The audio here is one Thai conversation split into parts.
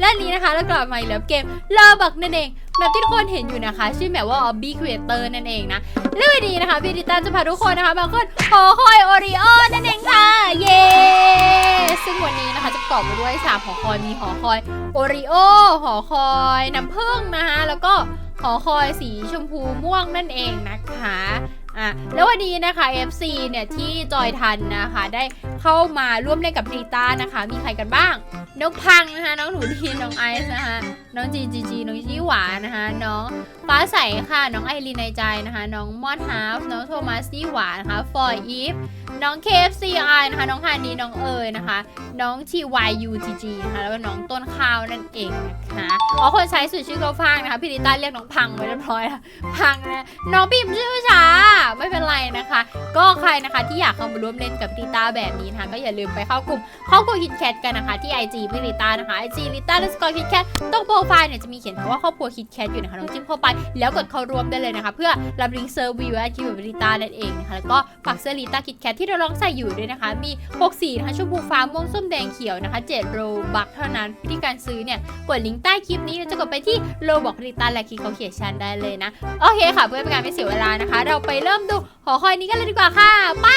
และนี้นะคะเรากลับมาอีกแล้วเกมเลอบักนั่นเองแบบที่ทุกคนเห็นอยู่นะคะ ชื่อแบบว่า Obby Creator นั่นเองนะและวันนี้นะคะพี่นิตาจะพาทุกคนนะคะมาขึ้นหอคอยโอริโอนั่นเองค่ะ เย้ซึ่งวันนี้นะคะจะประกอบไปด้วยสามหอคอยมีหอคอยโอริโอหอคอยน้ำผึ้งนะคะแล้วก็หอคอยสีชมพูม่วงนั่นเองนะคะ อะแล้ววันนี้นะคะ FC เนี่ยที่จอยทันนะคะ ได้เข้ามาร่วมเล่นกับดีต้านะคะ มีใครกันบ้างน้องพังนะคะน้องหนูดีน้องไอซ์นะคะน้องจีจีจีน้องยี่หวานะคะน้องฟ้าใสค่ะน้องไอรีนในใจนะคะ น้องมอนฮาฟน้องโทมัสยี่หวานะคะฟอยอีฟน้องเคฟซีไอนะคะน้องฮานีน้องเอ๋ยนะคะ น้องทีวายยูจีจีนะคะแล้วก็น้องต้นข้าวนั่นเองนะคะอ๋อคนใช้สื่อชื่อเขาฟังนะคะพี่ดิต้าเรียกน้องพังไว้เรียบร้อยแล้วพังนะน้องปิมชื่อช้าไม่เป็นไรนะคะ ก็ใครนะคะที่อยากเข้ามาร่วมเล่นกับลิต้าแบบนี้นะคะก็อย่าลืมไปเข้ากลุ่มเข้ากลุ่มคิดแคทกันนะคะ ที่ IG พี่ลิต้านะคะ IG ลิต้าและสกอร์คิดแคทตรงโปรไฟล์เนี่ยจะมีเขียนคำว่าครอบครัวคิดแคทอยู่นะคะลองจิ้มเข้าไปแล้วกดเข้าร่วมได้เลยนะคะ เพื่อรับลิงก์เซอร์วิวและคิวกับลิต้านั่นเองนะคะแล้วก็ฝากเสื้อลิต้าคิดแคทที่เราลองใส่อยู่ด้วยนะคะ มี6สีนะคะชมพูฟ้าม่วงส้มแดงเขียวนะคะ7โรบักเท่านั้นวิธีการซื้อเนี่ยกดลิงก์ใต้คลิปนี้แล้วจะกดไปที่โลบอกลิต้าและคลิกเขาเขียนชันได้เลยนะโอเคค่ะ เพื่อเป็นการไม่เสียเวลานะคะ เราไปเริ่มดูหอคอยนี้กันเลยดีกว่าค่ะ ไป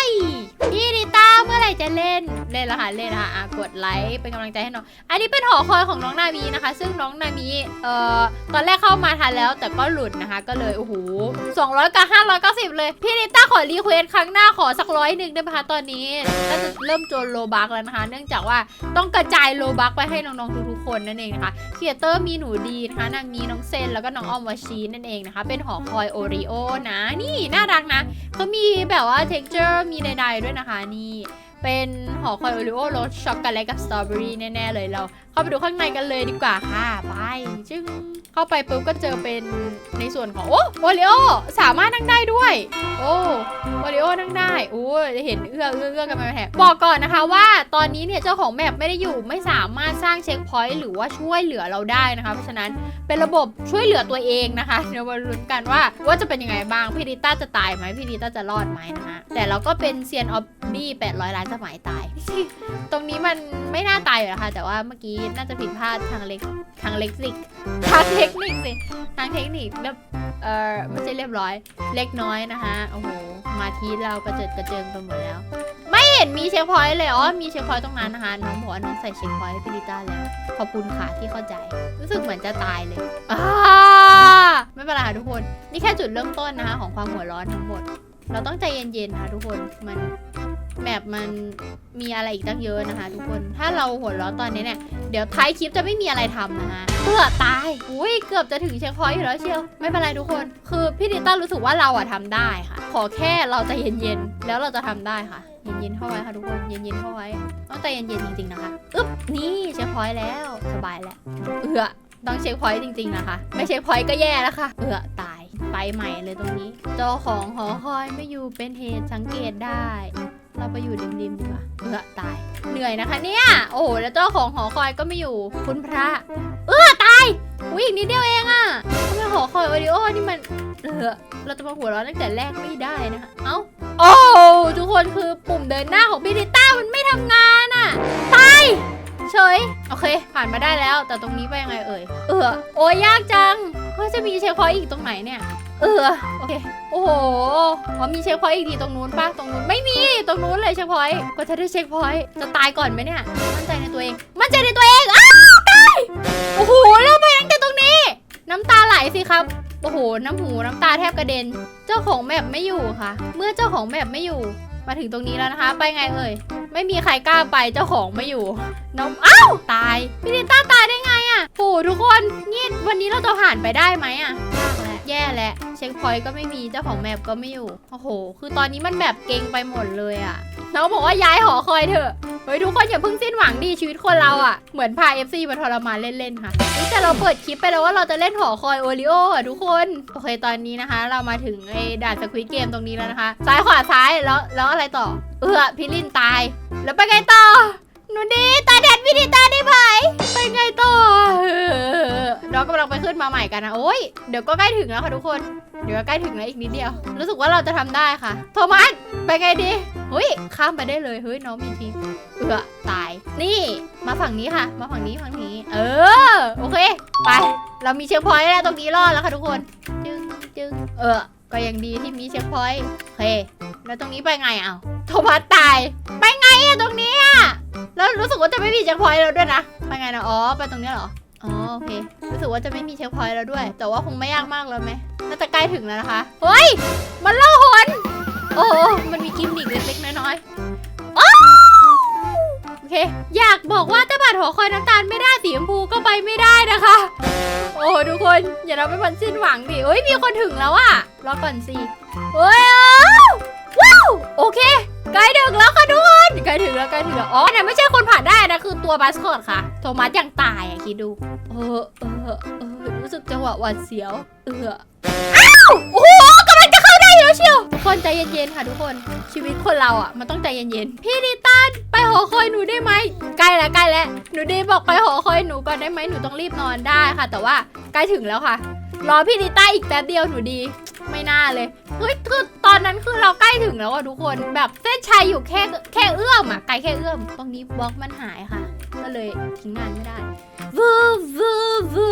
พี่ลิต้าเมื่อไหร่จะเล่นเล่นล้วค่ะเล่นล้วค่ะอะกดไลค์เป็นกำลังใจให้น้องอันนี้เป็นหอคอยของน้องนามีนะคะ ซึ่งน้องนามีเอ่อตอนแรกเข้ามาทันแล้ว แต่ก็หลุดนะคะ ก็เลยโอ้โห200กับ590 เลย พี่นิต้าขอรีเควสครั้งหน้าขอสักร้อยหนึ่งได้ไหมคะตอนนี้น่าจะเริ่มโจนโลบักแล้วนะคะ เนื่องจากว่าต้องกระจายโลบักไปให้น้องๆทุกๆคนนั่นเองนะคะครีเอเตอร์มีหนูดีนะคะนางมีน้องเซนแล้วก็น้องออมวาชีนั่นเองนะคะ เป็นหอคอยโอริโอนะนี่น่ารักนะเขามีแบบว่า texture มีใดๆด้วยนะคะนี่ เป็นหอคอยโอริโอรสช็อกโกแลตกับสตรอเบอรี่แน่ ๆ เลยเราเข้าไปดูข้างในกันเลยดีกว่าค่ะไปจึงเข้าไปปุ๊บก็เจอเป็นในส่วนของโอ้โอริโอสามารถนั่งได้ด้วย โอ้โอริโอนั่งได้โอ้เห็นเอื้อเอื้อเอื้อกันมาแถบบอกก่อนนะคะว่าตอนนี้เนี่ยเจ้าของแมปไม่ได้อยู่ไม่สามารถสร้างเช็คพอยต์หรือว่าช่วยเหลือเราได้นะคะ เพราะฉะนั้นเป็นระบบช่วยเหลือตัวเองนะคะเดี๋ยวมาลุ้นกันว่าว่าจะเป็นยังไงบ้างพี่ดิต้าจะตายไหมพี่ดิต้าจะรอดไหมนะคะแต่เราก็เป็นเซียนออฟบี้800 ล้านสมัยตาย ตรงนี้มันไม่น่าตายอยู่นะคะแต่ว่าเมื่อกี้น่าจะผิดพลาดทางเล็กทางเล็กสิกทางเทคนิคสิทางเทคนิคเรียบเออไม่ใช่เรียบร้อย เล็กน้อยนะคะโอ้โหมาทีเรากระเจิดกระเจิงไปหมดแล้ว ไม่เห็นมีเช็คพอยต์เลยอ๋อมีเช็คพอยต์ตรงนั้นนะคะน้องบอกว่าน้องใส่เช็คพอยต์ให้พี่ลิต้าแล้ว ขอบคุณค่ะที่เข้าใจ รู้สึกเหมือนจะตายเลยอ่าไม่เป็นไรค่ะทุกคน นี่แค่จุดเริ่มต้นนะคะของความหัวร้อนทั้งหมด เราต้องใจเย็นๆนะคะทุกคนมัน แมปมันมีอะไรอีกตั้งเยอะนะคะ ทุกคน ถ้าเราหัวร้อนตอนนี้เนี่ย เดี๋ยวท้ายคลิปจะไม่มีอะไรทำนะคะเพื่อตายอุ้ยเกือบจะถึงเช็คพอยต์อยู่แล้วเชียว ไม่เป็นไรทุกคน คือพี่ดิต้ารู้สึกว่าเราอะทำได้ค่ะ ขอแค่เราใจเย็นๆ แล้วเราจะทำได้ค่ะ เย็นๆเข้าไว้ค่ะทุกคน เย็นๆเข้าไว้ต้องใจเย็นๆจริงๆนะคะอึ๊บ นี่เช็คพอยต์แล้ว สบายแล้ว เอือต้องเช็คพอยต์จริง ๆนะคะ ไม่เช็คพอยต์ก็แย่แล้วค่ะ เอือตาย ไปใหม่เลยตรงนี้ เจ้าของหอคอยไม่อยู่เป็นเหตุสังเกตได้ เราไปอยู่ริมๆดีกว่าเอือตาย เหนื่อยนะคะเนี่ย โอ้โหแล้วเจ้าของหอคอยก็ไม่อยู่ คุณพระ เออตายอุ้ยอีกนิดเดียวเองอะทำไมหอคอยโอริโอนี่มัน เออเราจะมาหัวเราะตั้งแต่แรกไม่ได้นะคะ เอ้า โอ้ทุกคนคือปุ่มเดินหน้าของพี่ดิต้ามันไม่ทำงานอะตายเฉยโอเค ผ่านมาได้แล้ว แต่ตรงนี้ไปยังไงเอ่ย เออโอ้ยยากจังว่าจะมีเช็คพอยต์อีกตรงไหนเนี่ย เออโอเคโอ้โหอ๋อมีเช็คพอยต์อีกทีตรงนู้นป่ะตรงนู้นไม่มีตรงนู้นเลยเช็คพอยต์ก็จะได้เช็คพอยต์จะตายก่อนไหมเนี่ยมั่นใจในตัวเองมั่นใจในตัวเองอ้าวตายโอ้โหเริ่มไปตั้งแต่ตรงนี้ น้ำตาไหลสิครับโอ้โหน้ำหูน้ำตาแทบกระเด็น เจ้าของแมปไม่อยู่ค่ะ เมื่อเจ้าของแมปไม่อยู่ มาถึงตรงนี้แล้วนะคะ ไปไงเอ่ยไม่มีใครกล้าไปเจ้าของไม่อยู่ น้องอ้าวตายพี่ลิต้าตายได้ไงอะโอ้ทุกคนนี่วันนี้เราจะผ่านไปได้ไหมอะยากแล้ว แย่แล้วเช็คพอยต์ก็ไม่มีเจ้าของแมปก็ไม่อยู่โอ้โห คือตอนนี้มันแบบเก่งไปหมดเลยอะน้องบอกว่าย้ายหอคอยเถอะเฮ้ยทุกคนอย่าเพิ่งสิ้นหวังดีชีวิตคนเราอะเหมือนพา FC มาทรมานเล่นๆค่ะแต่เราเปิดคลิปไปแล้วว่าเราจะเล่นหอคอยโอริโออะทุกคนโอเคตอนนี้นะคะ เรามาถึงไอ้ด่านสควิตเกมตรงนี้แล้วนะคะ ซ้ายขวาซ้ายแล้วแล้วอะไรต่อ เออพี่ลินตาย แล้วไปไงต่อ หนูดีตาแดดพี่ดีตาได้ไหมไปไงต่อเออน้องกำลังไปขึ้นมาใหม่กันนะโอ้ยเดี๋ยวก็ใกล้ถึงแล้วค่ะทุกคน เดี๋ยวก็ใกล้ถึงแล้วอีกนิดเดียว รู้สึกว่าเราจะทำได้ค่ะ โทมัสไปไงดีเฮ้ยข้ามไปได้เลยเฮ้ยน้องมีทีเอือตาย นี่มาฝั่งนี้ค่ะ มาฝั่งนี้ฝั่งนี้ เออโอเค ไป เรามีเช็คพอยต์แล้วตรงนี้รอดแล้วค่ะทุกคนจึงจึงเออก็ยังดีที่มีเช็คพอยต์โอเคแล้วตรงนี้ไปไงอะโทมัสตาย ไปไงอะตรงนี้อะ แล้วรู้สึกว่าจะไม่มีเช็คพอยต์แล้วด้วยนะไปไงนะอ๋อไปตรงนี้เหรออ๋อโอเค รู้สึกว่าจะไม่มีเช็คพอยต์แล้วด้วย แต่ว่าคงไม่ยากมากแล้วไหมน่าจะใกล้ถึงแล้วนะคะเฮ้ยมันล่อหนโอ้มันมีกิมมิกเล็กๆน้อยๆโอ้โอเค อยากบอกว่าถ้าบัตรหอคอยน้ำตาลไม่ได้สีชมพูก็ไปไม่ได้นะคะ โอ้ทุกคนอย่าเราไปพันสิ้นหวังดิเฮ้ยมีคนถึงแล้วอะรอก่อนสิเฮ้ยว้าวโอเค ใกล้ถึงแล้วค่ะทุกคนใกล้ถึงแล้วใกล้ถึงแล้วอ๋อเนี่ยไม่ใช่คนผ่านได้นะคือตัวบัสคอตค่ะ โทมัสยังตายอะคิดดูเออเออเออรู้สึกจังหวะหวาดเสียว เอออ้าวโอ้โหกำลังจะเข้าได้แล้วเชียวทุกคนใจเย็นๆค่ะทุกคนชีวิตคนเราอะมันต้องใจเย็นๆพี่ดิตันไปหอคอยหนูได้ไหมใกล้แล้วใกล้แล้วหนูดีบอกไปหอคอยหนูก่อนได้ไหมหนูต้องรีบนอนได้ค่ะ แต่ว่าใกล้ถึงแล้วค่ะ รอพี่ดิต้าอีกแป๊บเดียวหนูดี ไม่น่าเลยเฮ้ยคือตอนนั้นคือเราใกล้ถึงแล้วอะทุกคนแบบเส้นชัยอยู่แค่แค่เอื้อมอะไกลแค่เอื้อมตรงนี้บล็อกมันหายค่ะ ก็เลยทิ้งนานไม่ได้วือวือวื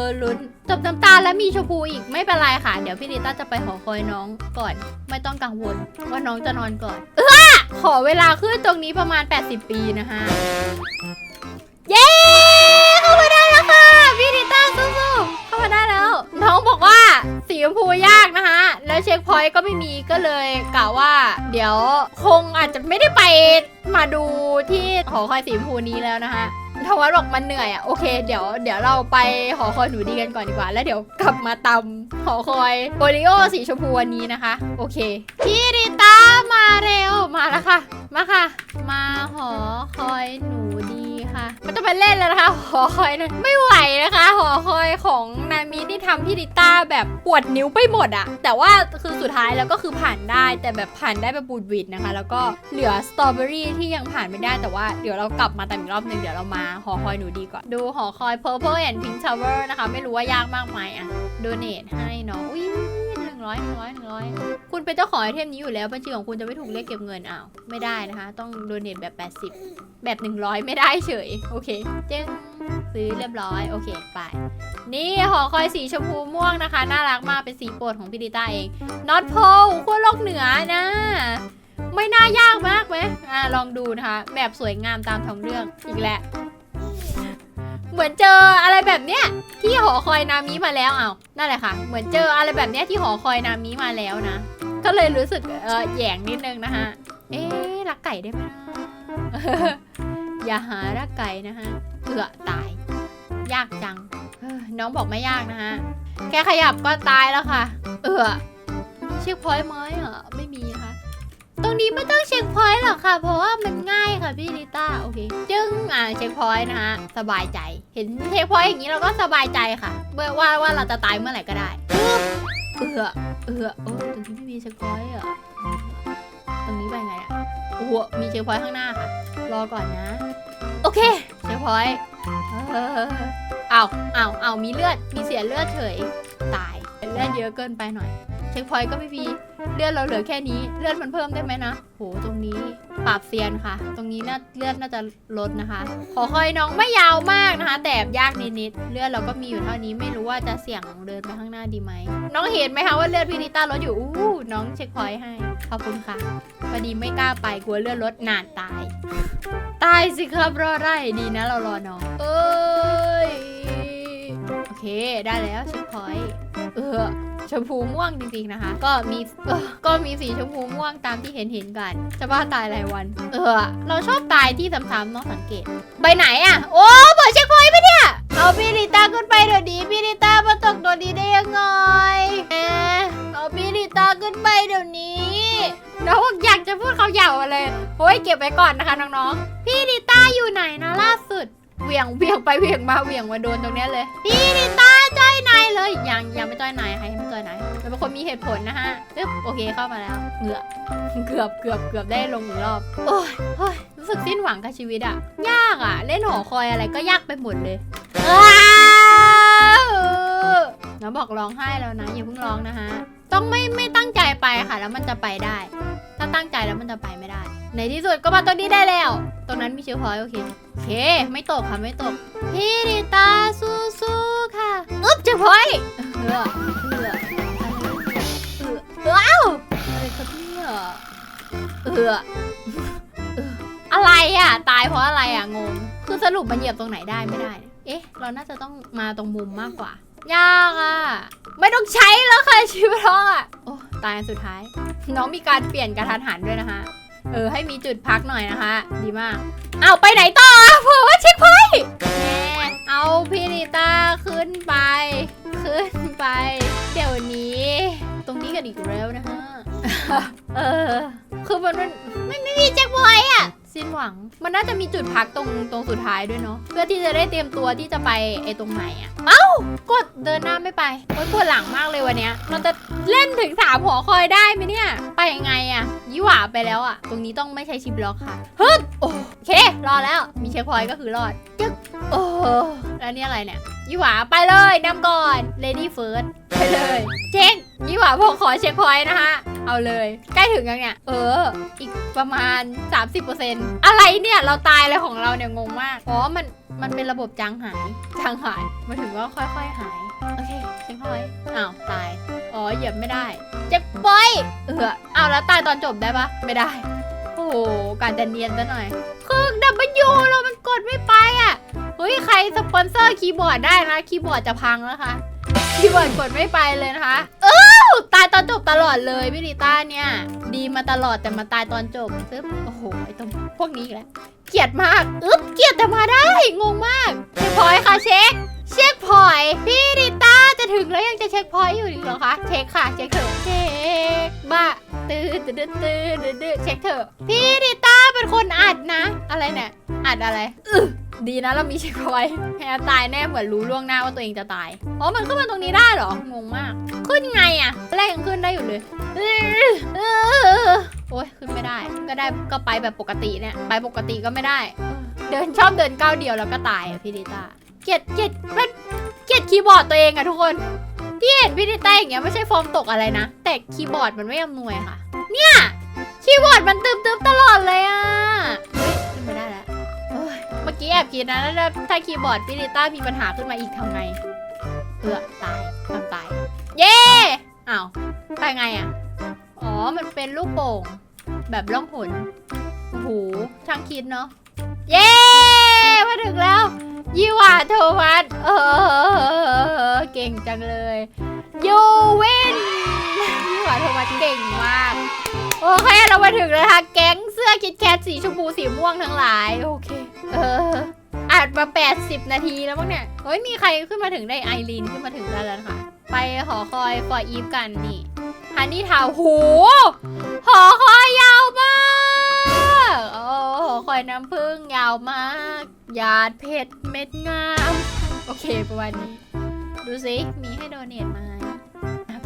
อลุ้นตบน้ำตาลและมีชมพูอีกไม่เป็นไรค่ะ เดี๋ยวพี่ดิต้าจะไปหอคอยน้องก่อน ไม่ต้องกังวลว่าน้องจะนอนก่อนเออขอเวลาขึ้นตรงนี้ประมาณ 80 ปีนะคะเย้ สีชมพูยากนะคะ แล้วเช็คพอยต์ก็ไม่มีก็เลยกะว่า เดี๋ยวคงอาจจะไม่ได้ไปมาดูที่หอคอยสีชมพูนี้แล้วนะคะทวัตบอกมันเหนื่อยอะโอเคเดี๋ยวเดี๋ยวเราไปหอคอยหนูดีกันก่อนดีกว่า แล้วเดี๋ยวกลับมาตำหอคอยโอริโอสีชมพูวันนี้นะคะ โอเคพี่ริตามาเร็วมาแล้วค่ะ มาค่ะ มาหอคอยหนูดี ค่ะ มันจะไปเล่นแล้วนะคะหอคอยนะไม่ไหวนะคะหอคอยของนามิที่ทำพี่ริต้าแบบปวดนิ้วไปหมดอะแต่ว่าคือสุดท้ายแล้วก็คือผ่านได้แต่แบบผ่านได้แบบบูดหวิดนะคะ แล้วก็เหลือสตรอเบอรี่ที่ยังผ่านไม่ได้แต่ว่าเดี๋ยวเรากลับมาแต่อีกรอบหนึ่งเดี๋ยวเรามาหอคอยหนูดีก่อนดูหอคอย Purple and Pink Tower นะคะ ไม่รู้ว่ายากมากไหมอะโดเนทให้เนาะอุ้ย นึ่งร้อยหนึ่งร้อยหนึ่งร้อยคุณเป็นเจ้าของไอเทมนี้อยู่แล้วบัญชีของคุณจะไม่ถูกเรียกเก็บเงินอ้าวไม่ได้นะคะ ต้องโดเนทแบบ 80 แบบ 100 ไม่ได้เฉย โอเคเจ๊งซื้อเรียบร้อย โอเคไป นี่หอคอยสีชมพูม่วงนะคะ น่ารักมากเป็นสีโปรดของพี่ดิต้าเอง Not Pole ขั้วโลกเหนือนะ ไม่น่ายากมากไหมอ่าลองดูนะคะแบบสวยงามตามท้องเรื่องอีกแล้ว เหมือนเจออะไรแบบเนี้ยที่หอคอยนามิมาแล้วเอานั่นแหละค่ะ เหมือนเจออะไรแบบเนี้ยที่หอคอยนามิมาแล้วนะ ก็เลยรู้สึกเออแหยงนิดนึงนะคะเอ๊ะรักไก่ได้ไหมอย่าหารักไก่นะคะเอือตาย ยากจังน้องบอกไม่ยากนะคะแค่ขยับก็ตายแล้วค่ะ เอือมีเช็คพอยไหมอะ ไม่มี ตรงนี้ไม่ต้องเช็คพอยต์หรอกค่ะ เพราะว่ามันง่ายค่ะพี่ลิต้าโอเคจึงอ่าเช็คพอยต์นะคะสบายใจ เห็นเช็คพอยต์อย่างนี้เราก็สบายใจค่ะเมื่อว่าว่าเราจะตายเมื่อไหร่ก็ได้ปึ๊บเออเออโอ้ตรงนี้ไม่มีเช็คพอยต์อะตรงนี้ไปไงอะโอ้โหมีเช็คพอยต์ข้างหน้าค่ะ รอก่อนนะ โอเคเช็คพอยต์เออเอาเอาเอามีเลือดมีเสียเลือดเฉยตายเลือดเยอะเกินไปหน่อย เช็คพอยต์ก็ไม่มี เลือดเราเหลือแค่นี้ เลือดมันเพิ่มได้ไหมนะ โห ตรงนี้ปราบเซียนค่ะ ตรงนี้น่าเลือดน่าจะลดนะคะ ขอคอยน้องไม่ยาวมากนะคะ แต่ยากนิดๆ เลือดเราก็มีอยู่เท่านี้ ไม่รู้ว่าจะเสี่ยงเดินไปข้างหน้าดีไหม น้องเห็นไหมคะว่าเลือดพี่นิต้าลดอยู่ อู้น้องเช็คพอยต์ให้ ขอบคุณค่ะพอดีไม่กล้าไปกลัวเลือดลดนานตาย ตายสิครับรอได้ดีนะ เรารอน้อง เอ้ย เคได้แล้วเช็คพอยต์เออชมพูม่วงจริงๆนะคะ ก็มีเออก็มีสีชมพูม่วงตามที่เห็นเห็นกันจะบ้าตายรายวัน เออ เราชอบตายที่ซ้ำๆต้องสังเกต ไปไหนอะโอ้เปิดเช็คพอยต์ไปเนี่ย เอาพี่ลิต้าขึ้นไปเดี๋ยวนี้พี่ลิต้ามาตกตัวนี้ได้ยังไงเอะเอาพี่ลิต้าขึ้นไปเดี๋ยวนี้น้องอกอยากจะพูดเขาเหยาบมาเลยโอ้ยเก็บไว้ก่อนนะคะน้องๆพี่ลิต้าอยู่ไหนนะล่าสุด เหวี่ยงเหวี่ยงไปเหวี่ยงมาเหวี่ยงมาโดนตรงเนี้ยเลยพี่ลิต้าจ้อยนายเลยยังยังไม่จ้อยนายใครให้ไม่จ้อยนายเราเป็นคนมีเหตุผลนะฮะปึ๊บโอเคเข้ามาแล้วเหงือเกือบเกือบเกือบได้ลงหนึ่งรอบโอ้ยโอ้ยรู้สึกสิ้นหวังกับชีวิตอะยากอะเล่นหอคอยอะไรก็ยากไปหมดเลยอ้าวแล้วบอกร้องไห้แล้วนะอย่าเพิ่งร้องนะฮะต้องไม่ไม่ตั้งใจไปค่ะ แล้วมันจะไปได้ ถ้าตั้งใจแล้วมันจะไปไม่ได้ ในที่สุดก็มาตรงนี้ได้แล้ว ตรงนั้นมีเชื้อพอยโอเคโอเค ไม่ตกค่ะไม่ตก พี่ดิตาสู้ๆค่ะอึ๊บเชื้อพอยเออเออเออเออว้าอะไรครับเนี่ยเออเอออะไรอะ ตายเพราะอะไรอะงง คือสรุปมันเหยียบตรงไหนได้ไม่ได้ เอ๊ะ เราน่าจะต้องมาตรงมุมมากกว่า ยากอะ ไม่ต้องใช้แล้วค่ะชีวิตน้องอะ โอ้ตายสุดท้าย น้องมีการเปลี่ยนกระทันหันด้วยนะคะ เออ ให้มีจุดพักหน่อยนะคะ ดีมากเอาไปไหนต่อเผื่อว่าเช็คพอยแหมเอาพิริต้าขึ้นไป ขึ้นไป เดี๋ยวนี้ ตรงนี้กันอีกแล้วนะฮะเออ คือมันมันมันไม่มีแจ็คพอยอะ สิ้นหวัง มันน่าจะมีจุดพักตรงตรงสุดท้ายด้วยเนาะ เพื่อที่จะได้เตรียมตัวที่จะไปไอ้ตรงไหนอะเอ้า กดเดินหน้าไม่ไปโอ๊ยปวดหลังมากเลยวันเนี้ยเราจะเล่นถึงสามหัวคอยได้ไหมเนี่ย ไปยังไงอะยี่หว่าไปแล้วอะตรงนี้ต้องไม่ใช้ชิปล็อกค่ะฮึดโอเค รอแล้ว มีเช็คพอยต์ก็คือรอดจึ๊กโอ้แล้วนี่อะไรเนี่ย ยี่หว่าไปเลยนำก่อน lady first ไปเลยเช็คยี่หว่าผมขอเช็คพอยต์นะคะ เอาเลย ใกล้ถึงยังเนี่ย เออ อีกประมาณ 30%อะไรเนี่ย เราตายอะไรของเราเนี่ยงงมาก อ๋อ มัน มันเป็นระบบจางหาย จางหายมาถึงว่าค่อยๆหาย โอเคเช็คพอยต์อ้าวตาย อ๋อ เหยียบไม่ได้ เจ็บปอยเออเอาแล้วตายตอนจบได้ปะไม่ได้ โอ้โห การจะเนียนซะหน่อยคือดับเบิลยูเรามันกดไม่ไปอะ เฮ้ยใครสปอนเซอร์คีย์บอร์ดได้นะคีย์บอร์ดจะพังแล้วค่ะคีย์บอร์ดกดไม่ไปเลยนะคะ เออตายตอนจบตลอดเลยพี่ลิต้าเนี่ย ดีมาตลอดแต่มาตายตอนจบซึบโอ้โหไอตรงพวกนี้อีกแล้วเกลียดมากอึ๊บเกลียดแต่มาได้งงมากเช็คพอยค่ะเช็คเช็คพอยพี่ดิต้าจะถึงแล้วยังจะเช็คพอยอยู่อีกเหรอคะเช็คค่ะเช็คเถอะเช็คบ้าตื้อตื้อตื้อตื้อตื้อตื้อเช็คเถอะพี่ดิต้าเป็นคนอัดนะ อะไรเนี่ยอัดอะไรอึ ดีนะเรามีเช็คพอยต์แฮตายแน่เหมือนรู้ล่วงหน้าว่าตัวเองจะตายอ๋อมันขึ้นมาตรงนี้ได้เหรองงมาก ขึ้นไงอะแรกยังขึ้นได้อยู่เลยเออเออโอ้ยขึ้นไม่ได้ ก็ได้ก็ไปแบบปกติเนี่ยไปปกติก็ไม่ได้ เดินชอบเดินก้าวเดียวแล้วก็ตายอะพี่ดิต้าเกลียดเกลียดมันเกลียดคีย์บอร์ดตัวเองอะทุกคนที่เห็นพี่ดิต้าอย่างเงี้ยไม่ใช่ฟอร์มตกอะไรนะแต่คีย์บอร์ดมันไม่อำนวยค่ะ เนี่ยคีย์บอร์ดมันตึมๆตลอดเลยอะ กี้แอบคิดนะแล้วถ้าคีย์บอร์ดพี่ดิต้ามีปัญหาขึ้นมาอีกทำไงเอือตายทำตาย เย้อ้าวไปไงอะ อ๋อ มันเป็นลูกโป่ง แบบล่องหนโอ้โหช่างคิดเนาะ เย้มาถึงแล้วยี่หว่าโทมัสเออเก่งจังเลยยูวินยี่หว่าโทมัสเก่งมาก โอเคเรามาถึงแล้วนะคะแก๊งเสื้อคิดแคทสีชมพูสีม่วงทั้งหลายโอเค เอออัดมา 80 นาทีแล้วมั้งเนี่ยเฮ้ยมีใครขึ้นมาถึงได้ไอรีนขึ้นมาถึงได้แล้วนะคะไปหอคอยฟอร์อีฟกันนี่ฮันนี่ทาวน์โหหอคอยยาวมากโอ้หอคอยน้ำผึ้งยาวมากหยาดเพชรเม็ดงาม โอเคประมาณนี้ ดูสิมีให้โดเนทมโอ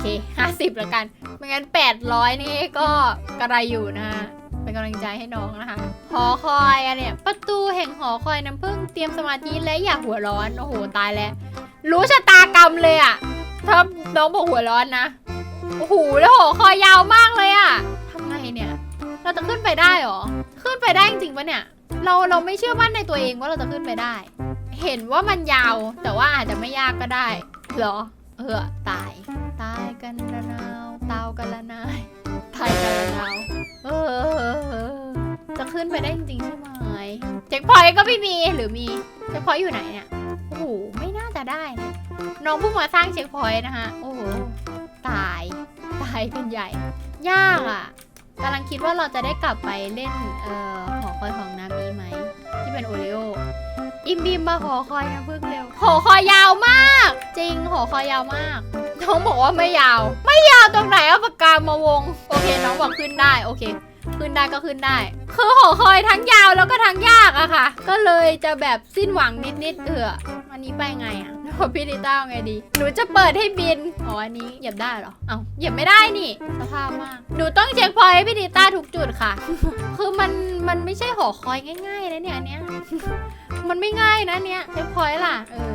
เค 50แล้วกัน ไม่งั้น 800 นี่ก็กระไรอยู่นะฮะ เป็นกำลังใจให้น้องนะคะ หอคอยอะเนี่ย ประตูแห่งหอคอยน้ำผึ้งเตรียมสมาธิและอย่าหัวร้อน โอ้โห ตายแล้ว รู้ชะตากรรมเลยอะถ้าน้องบอกหัวร้อนนะ โอ้โห แล้วหอคอยยาวมากเลยอะทำไงเนี่ย เราจะขึ้นไปได้หรอ ขึ้นไปได้จริงปะเนี่ย เราเราไม่เชื่อมั่นในตัวเองว่าเราจะขึ้นไปได้ เห็นว่ามันยาว แต่ว่าอาจจะไม่ยากก็ได้ เหรอ เออตายายกันละนาวเตากันละนายตายกันละนาวเออ จะขึ้นไปได้จริงๆใช่ไหมเช็คพอยต์ก็ไม่มีหรือมีเช็คพอยต์อยู่ไหนเนี่ยโอ้โหไม่น่าจะได้นะน้องเพิ่งมาสร้างเช็คพอยต์นะคะโอ้โหตายตายเป็นใหญ่ ยากอะกำลังคิดว่าเราจะได้กลับไปเล่นเอ่อหอคอยของนามีไหมที่เป็นโอริโอ อิมบิมมาหอคอยนะเพิ่งเร็ว หอคอยยาวมาก จริงหอคอยยาวมาก น้องบอกว่าไม่ยาว ไม่ยาวตรงไหนเอาปากกามาวง โอเคน้องบอกขึ้นได้โอเค ขึ้นได้ก็ขึ้นได้ คือหอคอยทั้งยาวแล้วก็ทั้งยากอะค่ะ ก็เลยจะแบบสิ้นหวังนิดๆเอออันนี้ไปไงอะโอ้พี่ดิต้าเอาไงดี หนูจะเปิดให้บิน อ๋ออันนี้เหยียบได้เหรอ เอ้าเหยียบไม่ได้นี่ สภาพมาก หนูต้องเช็คพอยต์ให้พี่ดิต้าทุกจุดค่ะ คือมันมันไม่ใช่หอคอยง่ายๆนะเนี่ยอันเนี้ย มันไม่ง่ายนะเนี่ยเช็คพอยต์ล่ะ เออ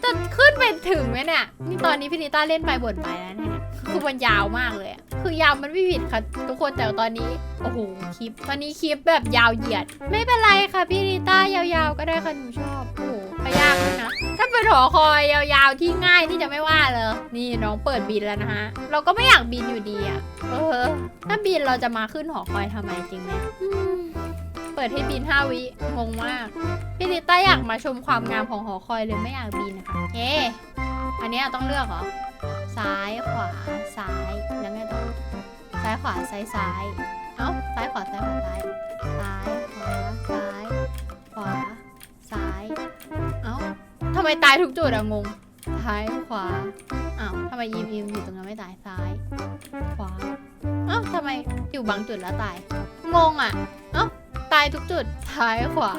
แต่จะขึ้นไปถึงไหมเนี่ย นี่ตอนนี้พี่นิต้าเล่นไปบ่นไปแล้วเนี่ย คือมันยาวมากเลยอะคือยาวมันไม่ผิดค่ะ ทุกคนแต่ตอนนี้ โอ้โหคลิป ตอนนี้คลิปแบบยาวเหยียด ไม่เป็นไรค่ะพี่นิต้ายาวๆก็ได้ค่ะหนูชอบ โอ้โห ไม่ยากเลยนะ ถ้าเป็นหอคอยยาวๆที่ง่ายนี่จะไม่ว่าเลย นี่น้องเปิดบินแล้วนะฮะ เราก็ไม่อยากบินอยู่ดีอะเออ ถ้าบินเราจะมาขึ้นหอคอยทำไมจริงไหมเปิดให้บินห้าวิ งงมาก พี่ลิต้าอยากมาชมความงามของหอคอยเลยไม่อยากบินนะคะเอ๊ะอันนี้ต้องเลือกเหรอ ซ้ายขวาซ้ายแล้วไงต่อซ้ายขวาซ้ายซ้ายเอ้าซ้ายขวาซ้ายขวาซ้ายซ้ายขวาซ้ายขวาซ้าย ทำไมตายทุกจุดอะงงซ้ายขวาอ้าวทำไมยิมยิมอยู่ตรงนั้นไม่ตายซ้าย ขวาเอ้าทำไมอยู่บางจุดแล้วตาย งงอะเอ้าตายทุกจุดซ้ายขวา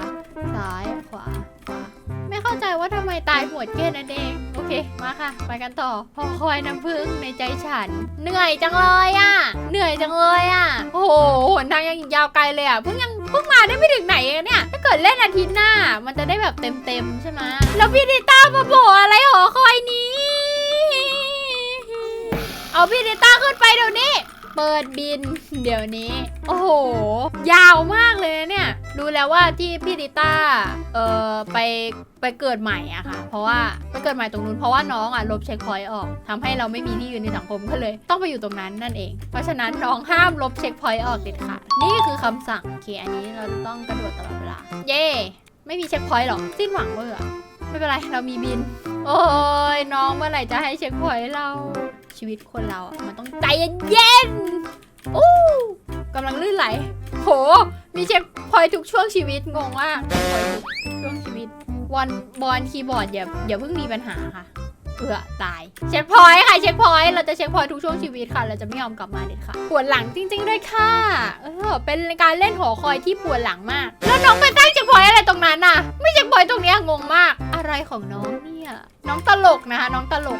ซ้ายขวาขวาไม่เข้าใจว่าทำไมตายหมดแค่นั้นเอง โอเคมาค่ะ ไปกันต่อพอคอยน้ำพึ่งในใจฉัน เหนื่อยจังเลยอะเหนื่อยจังเลยอะโอ้โหหนทางยังอีกยาวไกลเลยอะเพิ่งยังเพิ่งมาได้ไม่ถึงไหนเองเนี่ยถ้า เกิดเล่นอาทิตย์หน้า มันจะได้แบบเต็มๆใช่ไหมแล้วพี่ดิต้ามาโบอะไรหอคอยนี้ เอาพี่ดิต้าขึ้นไปเดี๋ยวนี้ เปิดบิน เดี๋ยวนี้ โอ้โห ยาวมากเลยนะเนี่ย รู้แล้วว่าที่พี่ดิต้า เอ่อ ไปไปเกิดใหม่อะค่ะ เพราะว่าไปเกิดใหม่ตรงนู้นเพราะว่าน้องอะลบเช็คพอยต์ออกทำให้เราไม่มีที่ยืนในสังคมก็เลย ต้องไปอยู่ตรงนั้นนั่นเอง เพราะฉะนั้นน้องห้ามลบเช็คพอยต์ออกเด็ดขาด นี่คือคำสั่งโอเคอันนี้เราจะต้องกระโดดตลอดเวลา เย่ไม่มีเช็คพอยต์หรอก สิ้นหวังเวอร์อไม่เป็นไร เรามีบิน โอ้ยน้องเมื่อไหร่จะให้เช็คพอยต์เรา ชีวิตคนเราอะมันต้องใจเย็นๆอู้กำลังลื่นไหล โห มีเช็คพอยทุกช่วงชีวิตงงมากพอยทุกช่วงชีวิตวันบอลคีย์บอร์ดอย่าอย่าเพิ่งมีปัญหาค่ะเอือตาย เช็คพอยต์ค่ะเช็คพอยต์เราจะเช็คพอยต์ทุกช่วงชีวิตค่ะ เราจะไม่ยอมกลับมาเด็ดค่ะปวดหลังจริงๆด้วยค่ะเออเป็นการเล่นหอคอยที่ปวดหลังมาก แล้วน้องไปตั้งเช็คพอยต์อะไรตรงนั้นน่ะ ไม่เช็คพอยต์ตรงเนี้ยงงมาก อะไรของน้องเนี่ยน้องตลกนะคะน้องตลก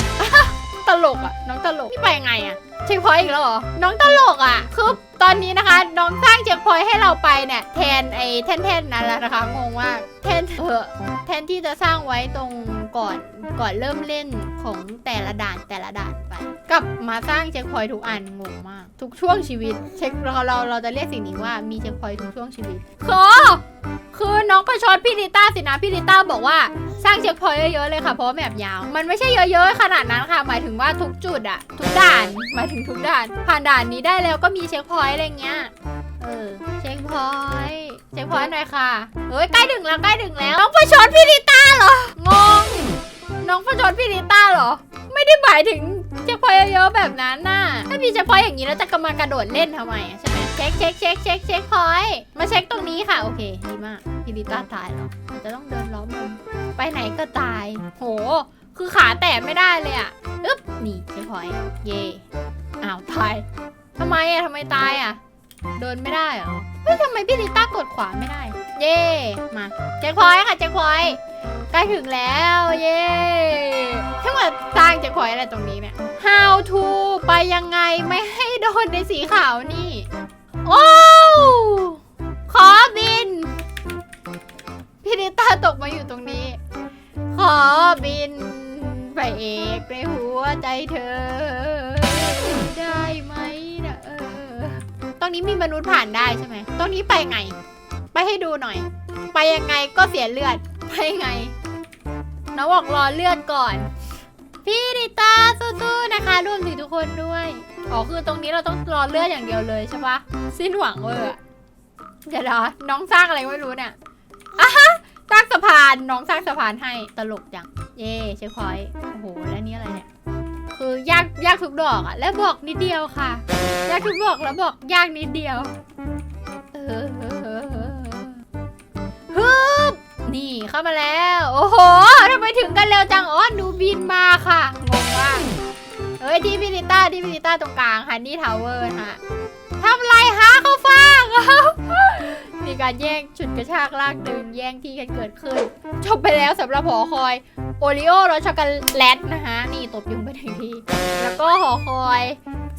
ตลกอะน้องตลก นี่ไปยังไงอะเช็คพอยต์อีกแล้วเหรอ น้องตลกอะคือตอนนี้นะคะ น้องสร้างเช็คพอยต์ให้เราไปเนี่ยแทนไอ้แท่นๆนั่นแหละนะคะงงมากแทนเออแทนที่จะสร้างไว้ตรงก่อนก่อนเริ่มเล่นของแต่ละด่านแต่ละด่านไปกลับมาสร้างเช็คพอยต์ทุกอันงงมาก ทุกช่วงชีวิต เช็คเราเราเราจะเรียกสิ่งนี้ว่ามีเช็คพอยต์ทุกช่วงชีวิตขอคือน้องประชดพี่ลิต้าสินะพี่ลิต้าบอกว่าสร้างเช็คพอยต์เยอะๆเลยค่ะเพราะว่าแมปยาว มันไม่ใช่เยอะๆขนาดนั้นค่ะ หมายถึงว่าทุกจุดอะทุกด่านหมายถึงทุกด่าน ผ่านด่านนี้ได้แล้วก็มีเช็คพอยต์อะไรเงี้ย เออ เช็คพอยต์ เช็คพอยต์หน่อยค่ะ เฮ้ย ใกล้ถึงแล้วใกล้ถึงแล้ว น้องประชดพี่ลิต้าเหรอ งง น้องประชดพี่ลิต้าเหรอ ไม่ได้หมายถึงเช็คพอยต์เยอะๆแบบนั้นน่ะ ถ้ามีเช็คพอยต์อย่างนี้แล้วจะกำลังกระโดดเล่นทำไมใช่ไหมเช็คเช็คเช็คเช็คเช็คพอยต์ มาเช็คตรงนี้ค่ะ โอเค ดีมากพี่ลิต้าตายแล้วอาจจะต้องเดินล้อมวงไปไหนก็ตาย โห คือขาแตะไม่ได้เลยอะอึ๊บ นี่เช็คพอยต์ เย่อ้าวตาย ทำไมอะทำไมตายอะ เดินไม่ได้เหรอเฮ้ยทำไมพี่ลิต้ากดขวาไม่ได้ เย่มาเช็คพอยค่ะเช็คพอยใกล้ถึงแล้วเย่ถ้ามาสร้างเช็คพอยอะไรตรงนี้เนี่ย how to ไปยังไงไม่ให้โดนในสีขาวนี่ โอ้ขอบิน พี่ลิต้าตกมาอยู่ตรงนี้ ขอบินไปเอกในหัวใจเธอ รงนี้มีมนุษย์ผ่านได้ใช่ไหม ตรงนี้ไปไง ไปให้ดูหน่อย ไปยังไงก็เสียเลือด ไปไง น้องบอกรอเลือดก่อน พี่ดิตาสู้ๆนะคะรวมถึงทุกคนด้วย อ๋อคือตรงนี้เราต้องรอเลือดอย่างเดียวเลยใช่ปะสิ้นหวังเวอร์เดี๋ยวนะน้องสร้างอะไรไม่รู้เนี่ยอะฮะสร้างสะพาน น้องสร้างสะพานให้ ตลกจัง เย่เช็คพอยต์โอ้โห แล้วนี่อะไรเนี่ย คือยากยากทุกดอกอะแล้วบอกนิดเดียวค่ะ ยากทุกดอกแล้วบอกยากนิดเดียวเออฮึบนี่เข้ามาแล้ว โอ้โหทำไมถึงกันเร็วจังอ๋อหนูบินมาค่ะงงมากเฮ้ยที่พินิต้าที่พินิต้าตรงกลางฮันนี่ทาวเวอร์ฮะทำไรฮะเขาฟางมีการแย่งฉุดกระชากลากดึงแย่งที่กันเกิดขึ้นจบไปแล้วสำหรับหอคอย โอริโอรสช็อกโกแลตนะคะ นี่ตบยุงไปถึงที แล้วก็หอคอย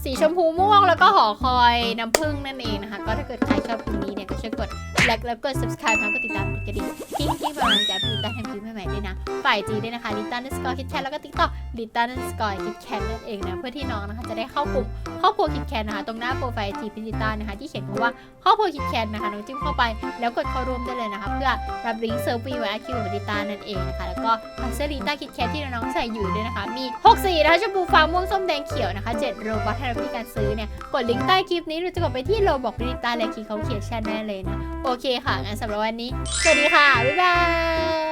สีชมพูม่วงแล้วก็หอคอยน้ำผึ้งนั่นเองนะคะ ก็ถ้าเกิดใครชอบคลิปนี้เนี่ยก็ช่วยกดไลค์แล้วก็ subscribe แล้วก็ติดตามกดกระดิ่งที่ที่กำลังจะมีการทำคลิปใหม่ๆด้วยนะฝ่ายจีด้วยนะคะลิต้านันสกอร์คิดแคทแล้วก็ติ๊กต็อกลิต้านันสกอร์คิดแคทนั่นเองนะเพื่อที่น้องนะคะจะได้เข้ากลุ่มครอบครัวคิดแคทนะคะตรงหน้าโปรไฟล์จีพิลิต้านะคะที่เขียนคำว่าครอบครัวคิดแคทนะคะน้องจิ้มเข้าไปแล้วกดเข้าร่วมได้เลยนะคะเพื่อรับลิงก์เซิร์ฟีไว้อาคิวกับลิต้านั่นเองนะคะแล้วก็เสื้อลิตาคิดแคทที่น้องใส่อยู่ด้วยนะคะมี6สีนะคะชมพูฟ้าม่วงส้มแดงเขียวนะคะ7โรบัตพี่การซื้อเนี่ย กดลิงก์ใต้คลิปนี้หรือจะกดไปที่โลบอกลิตาและคีย์เขาเขียนแชทแน่เลยนะ โอเคค่ะงั้นสำหรับวันนี้ สวัสดีค่ะ บ๊ายบาย